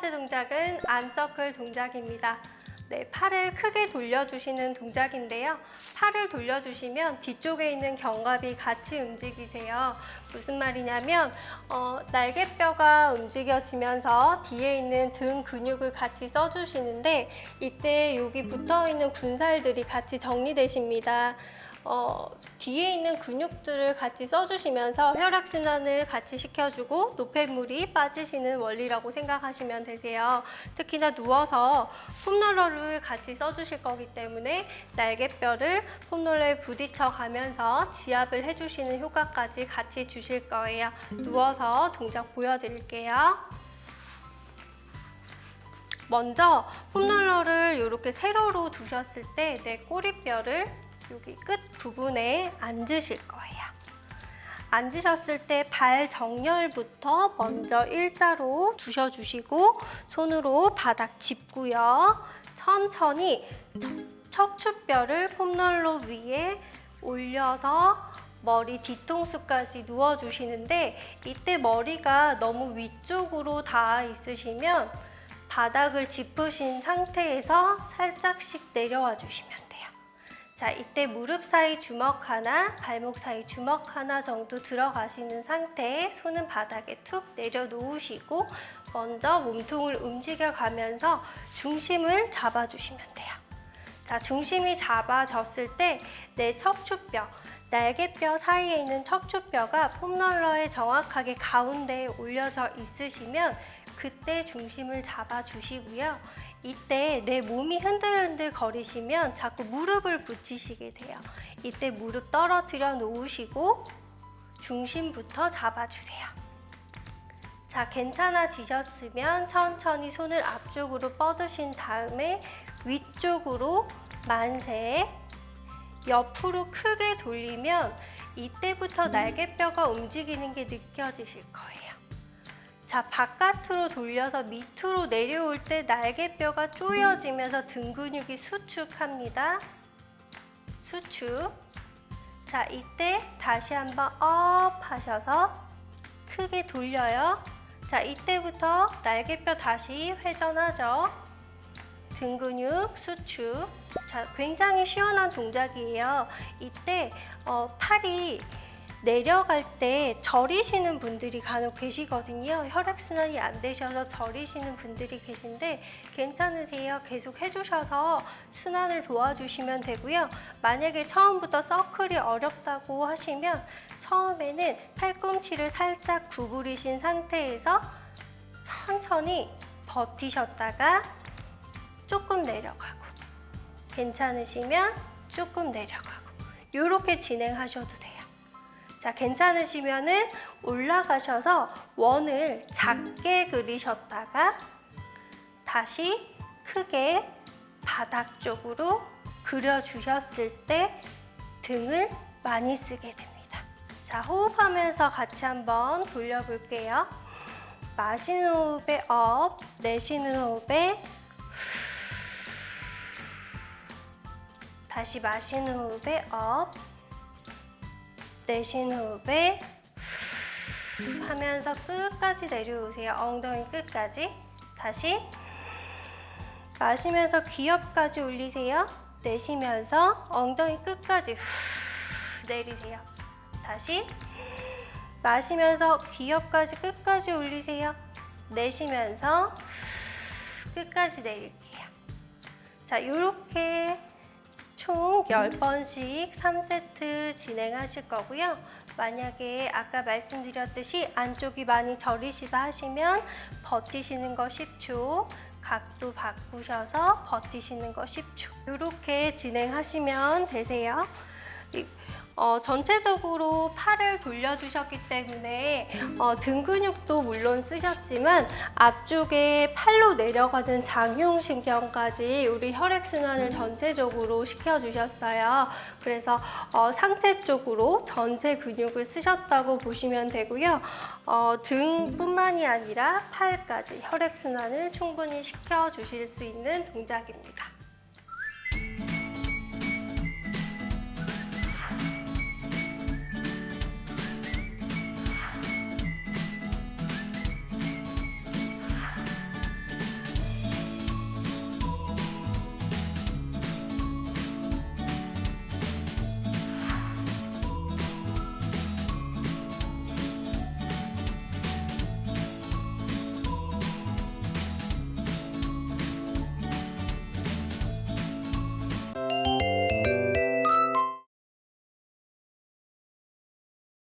번째 동작은 암서클 동작입니다. 네, 팔을 크게 돌려주시는 동작인데요. 팔을 돌려주시면 뒤쪽에 있는 견갑이 같이 움직이세요. 무슨 말이냐면 어, 날개뼈가 움직여지면서 뒤에 있는 등 근육을 같이 써주시는데 이때 여기 붙어있는 군살들이 같이 정리되십니다. 어, 뒤에 있는 근육들을 같이 써주시면서 혈액순환을 같이 시켜주고 노폐물이 빠지시는 원리라고 생각하시면 되세요. 특히나 누워서 폼롤러를 같이 써주실 거기 때문에 날개뼈를 폼롤러에 부딪혀 가면서 지압을 해주시는 효과까지 같이 주실 거예요. 누워서 동작 보여드릴게요. 먼저 폼롤러를 이렇게 세로로 두셨을 때 내 꼬리뼈를 여기 끝 부분에 앉으실 거예요. 앉으셨을 때 발 정렬부터 먼저 일자로 두셔주시고 손으로 바닥 짚고요. 천천히 척- 척추뼈를 폼롤러 위에 올려서 머리 뒤통수까지 누워주시는데 이때 머리가 너무 위쪽으로 닿아 있으시면 바닥을 짚으신 상태에서 살짝씩 내려와 주시면 돼요. 자, 이때 무릎 사이 주먹 하나, 발목 사이 주먹 하나 정도 들어가시는 상태에 손은 바닥에 툭 내려놓으시고 먼저 몸통을 움직여 가면서 중심을 잡아주시면 돼요. 자, 중심이 잡아졌을 때 내 척추뼈, 날개뼈 사이에 있는 척추뼈가 폼롤러에 정확하게 가운데에 올려져 있으시면 그때 중심을 잡아주시고요. 이때 내 몸이 흔들흔들 거리시면 자꾸 무릎을 붙이시게 돼요. 이때 무릎 떨어뜨려 놓으시고 중심부터 잡아주세요. 자, 괜찮아지셨으면 천천히 손을 앞쪽으로 뻗으신 다음에 위쪽으로 만세, 옆으로 크게 돌리면 이때부터 날개뼈가 움직이는 게 느껴지실 거예요. 자, 바깥으로 돌려서 밑으로 내려올 때 날개뼈가 조여지면서 등 근육이 수축합니다. 수축. 자, 이때 다시 한번 업 하셔서 크게 돌려요. 자, 이때부터 날개뼈 다시 회전하죠. 등 근육 수축. 자, 굉장히 시원한 동작이에요. 이때 어, 팔이 내려갈 때 저리시는 분들이 간혹 계시거든요. 혈액순환이 안 되셔서 저리시는 분들이 계신데 괜찮으세요? 계속 해주셔서 순환을 도와주시면 되고요. 만약에 처음부터 서클이 어렵다고 하시면 처음에는 팔꿈치를 살짝 구부리신 상태에서 천천히 버티셨다가 조금 내려가고 괜찮으시면 조금 내려가고 이렇게 진행하셔도 돼요. 자, 괜찮으시면은 올라가셔서 원을 작게 그리셨다가 다시 크게 바닥 쪽으로 그려주셨을 때 등을 많이 쓰게 됩니다. 자, 호흡하면서 같이 한번 돌려볼게요. 마시는 호흡에 업, 내쉬는 호흡에 다시 마시는 호흡에 업, 내쉬는 호흡에 하면서 끝까지 내려오세요. 엉덩이 끝까지. 다시 마시면서 귀엽까지 올리세요. 내쉬면서 엉덩이 끝까지 내리세요. 다시 마시면서 귀엽까지 끝까지 올리세요. 내쉬면서 끝까지 내릴게요. 자, 이렇게 총 10번씩 3세트 진행하실 거고요. 만약에 아까 말씀드렸듯이 안쪽이 많이 저리시다 하시면 버티시는 거 10초, 각도 바꾸셔서 버티시는 거 10초. 이렇게 진행하시면 되세요. 이- 어, 전체적으로 팔을 돌려주셨기 때문에 어, 등 근육도 물론 쓰셨지만 앞쪽에 팔로 내려가는 장흉신경까지 우리 혈액순환을 전체적으로 시켜주셨어요. 그래서 어, 상체 쪽으로 전체 근육을 쓰셨다고 보시면 되고요. 어, 등뿐만이 아니라 팔까지 혈액순환을 충분히 시켜주실 수 있는 동작입니다.